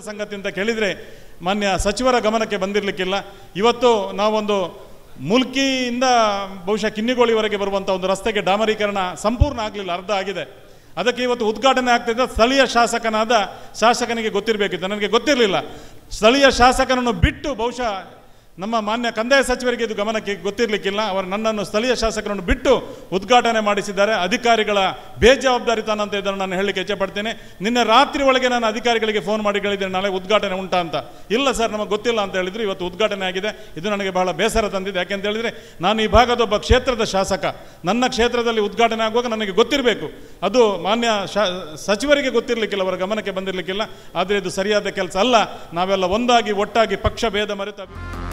ಸಂಗತಿ ಅಂತ ಕೇಳಿದರೆ ಮಾನ್ಯ ಸಚಿವರ ಗಮನಕ್ಕೆ ಬಂದಿರಲಿಕ್ಕಿಲ್ಲ. ಇವತ್ತು ನಾವೊಂದು ಮುಲ್ಕಿಯಿಂದ ಬಹುಶಃ ಕಿನ್ನಿಗೋಳಿವರೆಗೆ ಬರುವಂಥ ಒಂದು ರಸ್ತೆಗೆ ಡಾಮರೀಕರಣ ಸಂಪೂರ್ಣ ಆಗಲಿಲ್ಲ, ಅರ್ಧ ಆಗಿದೆ. ಅದಕ್ಕೆ ಇವತ್ತು ಉದ್ಘಾಟನೆ ಆಗ್ತಿದ್ದ ಸ್ಥಳೀಯ ಶಾಸಕನಾದ ಶಾಸಕನಿಗೆ ಗೊತ್ತಿರಬೇಕಿತ್ತು. ನನಗೆ ಗೊತ್ತಿರಲಿಲ್ಲ. ಸ್ಥಳೀಯ ಶಾಸಕನನ್ನು ಬಿಟ್ಟು ಬಹುಶಃ ನಮ್ಮ ಮಾನ್ಯ ಕಂದಾಯ ಸಚಿವರಿಗೆ ಇದು ಗಮನಕ್ಕೆ ಗೊತ್ತಿರಲಿಕ್ಕಿಲ್ಲ. ಅವರು ನನ್ನನ್ನು ಸ್ಥಳೀಯ ಶಾಸಕರನ್ನು ಬಿಟ್ಟು ಉದ್ಘಾಟನೆ ಮಾಡಿಸಿದ್ದಾರೆ. ಅಧಿಕಾರಿಗಳ ಬೇಜವಾಬ್ದಾರಿತನ ಅಂತ ಇದನ್ನು ನಾನು ಹೇಳಲಿಕ್ಕೆ ಇಚ್ಛೆಪಡ್ತೇನೆ. ನಿನ್ನೆ ರಾತ್ರಿ ಒಳಗೆ ನಾನು ಅಧಿಕಾರಿಗಳಿಗೆ ಫೋನ್ ಮಾಡಿ ಕೇಳಿದ್ದೇನೆ, ನಾಳೆ ಉದ್ಘಾಟನೆ ಉಂಟಾ ಅಂತ. ಇಲ್ಲ ಸರ್, ನಮಗೆ ಗೊತ್ತಿಲ್ಲ ಅಂತ ಹೇಳಿದ್ರು. ಇವತ್ತು ಉದ್ಘಾಟನೆ ಆಗಿದೆ. ಇದು ನನಗೆ ಬಹಳ ಬೇಸರ ತಂದಿದೆ. ಯಾಕೆಂತ ಹೇಳಿದ್ರೆ, ನಾನು ಈ ಭಾಗದ ಒಬ್ಬ ಕ್ಷೇತ್ರದ ಶಾಸಕ. ನನ್ನ ಕ್ಷೇತ್ರದಲ್ಲಿ ಉದ್ಘಾಟನೆ ಆಗುವಾಗ ನನಗೆ ಗೊತ್ತಿರಬೇಕು. ಅದು ಮಾನ್ಯ ಶಾ, ಸಚಿವರಿಗೆ ಗೊತ್ತಿರಲಿಕ್ಕಿಲ್ಲ, ಅವರ ಗಮನಕ್ಕೆ ಬಂದಿರಲಿಕ್ಕಿಲ್ಲ. ಆದರೆ ಇದು ಸರಿಯಾದ ಕೆಲಸ ಅಲ್ಲ. ನಾವೆಲ್ಲ ಒಂದಾಗಿ, ಒಟ್ಟಾಗಿ ಪಕ್ಷ ಭೇದ ಮರೆತು